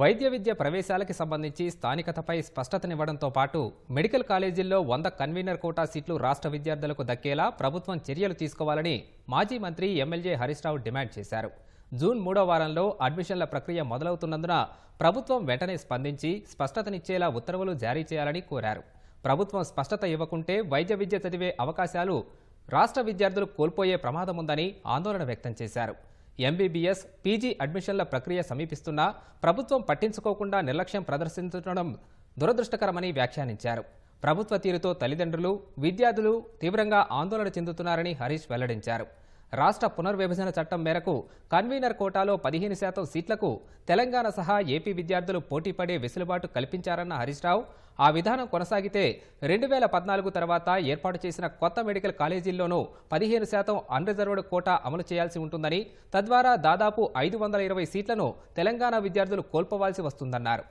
వైద్య విద్య ప్రవేశాలకి సంబంధించి స్థానికతపై స్పష్టతనివ్వడంతో పాటు మెడికల్ కాలేజీల్లో వంద కన్వీనర్ కోటా సీట్లు రాష్ట్ర విద్యార్థులకు దక్కేలా ప్రభుత్వం చర్యలు తీసుకోవాలని మాజీ మంత్రి ఎమ్మెల్యే హరీష్ రావు డిమాండ్ చేశారు. జూన్ మూడో వారంలో అడ్మిషన్ల ప్రక్రియ మొదలవుతున్నందున ప్రభుత్వం వెంటనే స్పందించి స్పష్టతనిచ్చేలా ఉత్తర్వులు జారీ చేయాలని కోరారు. ప్రభుత్వం స్పష్టత ఇవ్వకుంటే వైద్య విద్య చదివే అవకాశాలు రాష్ట్ర విద్యార్థులు కోల్పోయే ప్రమాదముందని ఆందోళన వ్యక్తం చేశారు. ఎంబీబీఎస్ పీజీ అడ్మిషన్ల ప్రక్రియ సమీపిస్తున్నా ప్రభుత్వం పట్టించుకోకుండా నిర్లక్ష్యం ప్రదర్శించడం దురదృష్టకరమని వ్యాఖ్యానించారు. ప్రభుత్వ తీరుతో తల్లిదండ్రులు విద్యార్థులు తీవ్రంగా ఆందోళన చెందుతున్నారని హరీష్ వెల్లడించారు. రాష్ట్ర పునర్విభజన చట్టం మేరకు కన్వీనర్ కోటాలో పదిహేను శాతం సీట్లకు తెలంగాణ సహా ఏపీ విద్యార్థులు పోటీపడే వెసులుబాటు కల్పించారన్న హరీష్ రావు. ఆ విధానం కొనసాగితే రెండు వేల పద్నాలుగు తర్వాత ఏర్పాటు చేసిన కొత్త మెడికల్ కాలేజీల్లోనూ పదిహేను శాతం అన్రిజర్వ్డ్ కోటా అమలు చేయాల్సి ఉంటుందని తద్వారా దాదాపు ఐదు వందల ఇరవై సీట్లను తెలంగాణ విద్యార్థులు కోల్పోవాల్సి వస్తుందన్నారు.